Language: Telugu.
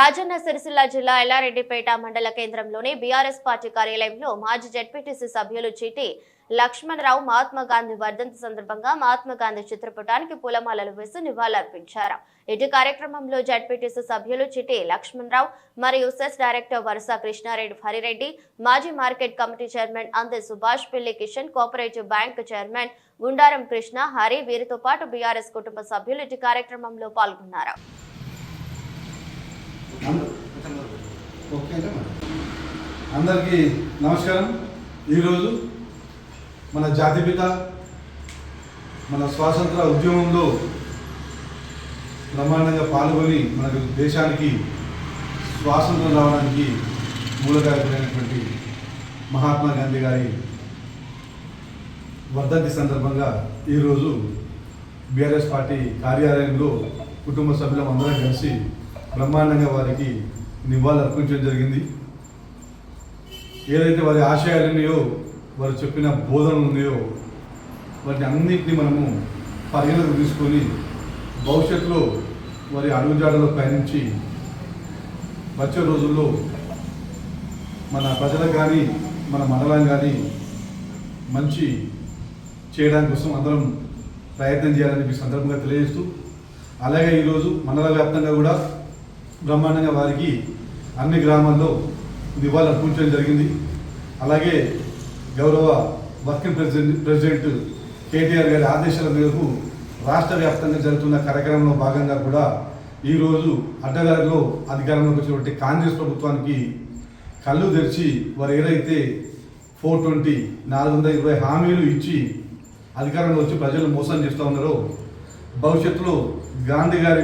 రాజన్న సిరిసిల్ల జిల్లా ఎల్లారెడ్డిపేట మండల కేంద్రంలోని బీఆర్ఎస్ పార్టీ కార్యాలయంలో మాజీ జెడ్పీటీసీ సభ్యులు చీటి లక్ష్మణరావు మహాత్మాగాంధీ వర్ధంతి సందర్భంగా మహాత్మా గాంధీ చిత్రపటానికి పూలమాలలు వేసి నివాళులర్పించారు. ఇటు కార్యక్రమంలో జడ్పీటీసీ సభ్యులు చిటి లక్ష్మణరావు మరియు సెస్ డైరెక్టర్ వరుస కృష్ణారెడ్డి హరిరెడ్డి మాజీ market committee chairman Ande Subhash Pilli Kishan cooperative bank chairman Gundaram Krishna Hari వీరితో పాటు బీఆర్ఎస్ కుటుంబ సభ్యులు ఇటు కార్యక్రమంలో పాల్గొన్నారు. ఓకేనా అందరికీ నమస్కారం. ఈరోజు మన జాతిపిత మన స్వాతంత్ర ఉద్యమంలో బ్రహ్మాండంగా పాల్గొని మన దేశానికి స్వాతంత్రం రావడానికి మూలకారకులైనటువంటి మహాత్మా గాంధీ గారి వర్ధంతి సందర్భంగా ఈరోజు బీఆర్ఎస్ పార్టీ కార్యాలయంలో కుటుంబ సభ్యులం అందరం కలిసి బ్రహ్మాండంగా వారికి నివాళులు అర్పించడం జరిగింది. ఏదైతే వారి ఆశయాలు ఉన్నాయో వారు చెప్పిన బోధనలు ఉన్నాయో వాటిని అన్నింటినీ మనము పరిగణలోకి తీసుకొని భవిష్యత్తులో వారి అడుగుజాడలో పయనించి వచ్చే రోజుల్లో మన ప్రజలకు కానీ మన మండలం కానీ మంచి చేయడానికి కోసం అందరం ప్రయత్నం చేయాలని మీ సందర్భంగా తెలియజేస్తూ అలాగే ఈరోజు మండల వ్యాప్తంగా కూడా బ్రహ్మాండంగా వారికి అన్ని గ్రామాల్లో నివాళులు అర్పించడం జరిగింది. అలాగే గౌరవ వర్కింగ్ ప్రెసిడెంట్ ప్రెసిడెంట్ కేటీఆర్ గారి ఆదేశాల మేరకు రాష్ట్ర వ్యాప్తంగా జరుగుతున్న కార్యక్రమంలో భాగంగా కూడా ఈరోజు అడ్డదారిలో అధికారంలోకి వచ్చినటువంటి కాంగ్రెస్ ప్రభుత్వానికి కళ్ళు తెరిచి వారు ఏదైతే ఫోర్ ట్వంటీ నాలుగు వందల ఇరవై హామీలు ఇచ్చి అధికారంలో వచ్చి ప్రజలు మోసం చేస్తూ ఉన్నారో భవిష్యత్తులో గాంధీ గారి